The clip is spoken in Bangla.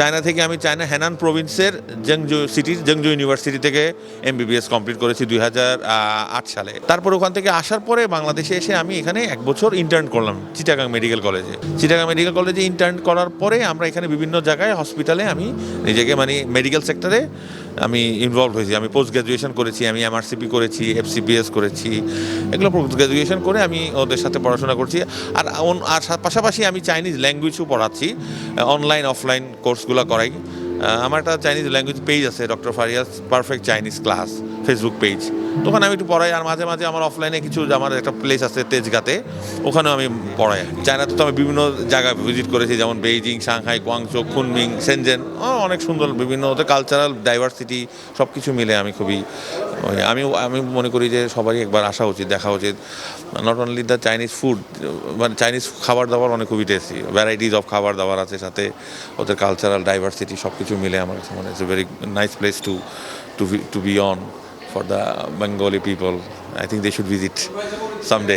চায়না থেকে আমি চায়না হ্যানান প্রভিন্সের জেংজু সিটির জেংজু ইউনিভার্সিটি থেকে এমবিবিএস কমপ্লিট করেছি দুই সালে। তারপর ওখান থেকে আসার পরে বাংলাদেশে এসে আমি এখানে এক বছর ইন্টার্ন করলাম চিটাগাং মেডিকেল কলেজে চিটাগাং মেডিকেল কলেজে ইন্টার্ন করার পরে আমরা এখানে বিভিন্ন জায়গায় হসপিটালে আমি নিজেকে মানে মেডিকেল সেক্টরে আমি ইনভলভ হয়েছি। আমি পোস্ট গ্রাজুয়েশন করেছি, আমি এমআরসিপি করেছি এফসিপিএস করেছি, এগুলো পোস্ট গ্রাজুয়েশন করে আমি ওদের সাথে পড়াশোনা করছি। আর আর পাশাপাশি আমি চাইনিজ ল্যাঙ্গুয়েজও পড়াচ্ছি অনলাইন অফলাইন কোর্সগুলো করাই। আমার একটা চাইনিজ ল্যাঙ্গুয়েজ পেজ আছে doctor ফারিয়াস perfect Chinese class Facebook page তো ওখানে আমি একটু পড়াই, আর মাঝে মাঝে আমার অফলাইনে কিছু আমার একটা প্লেস আছে তেজগাতে, ওখানেও আমি পড়াই। চায়নাতে তো আমি বিভিন্ন জায়গায় ভিজিট করেছি, যেমন Beijing Shanghai Guangzhou Kunming Shenzhen অনেক সুন্দর বিভিন্ন ওদের কালচারাল ডাইভার্সিটি সব কিছু মিলে আমি খুবই আমি আমি মনে করি যে সবারই একবার আসা উচিত, দেখা উচিত। Not only the Chinese food মানে চাইনিজ খাবার দাবার অনেক খুবই টেস্টি ভ্যারাইটিস অফ খাবার দাবার আছে সাথে। ওদের কালচারাল ডাইভার্সিটি সব কিছু মিলে আমার কাছে মনে হচ্ছে very nice place to to to be on for the Bengali people I think they should visit someday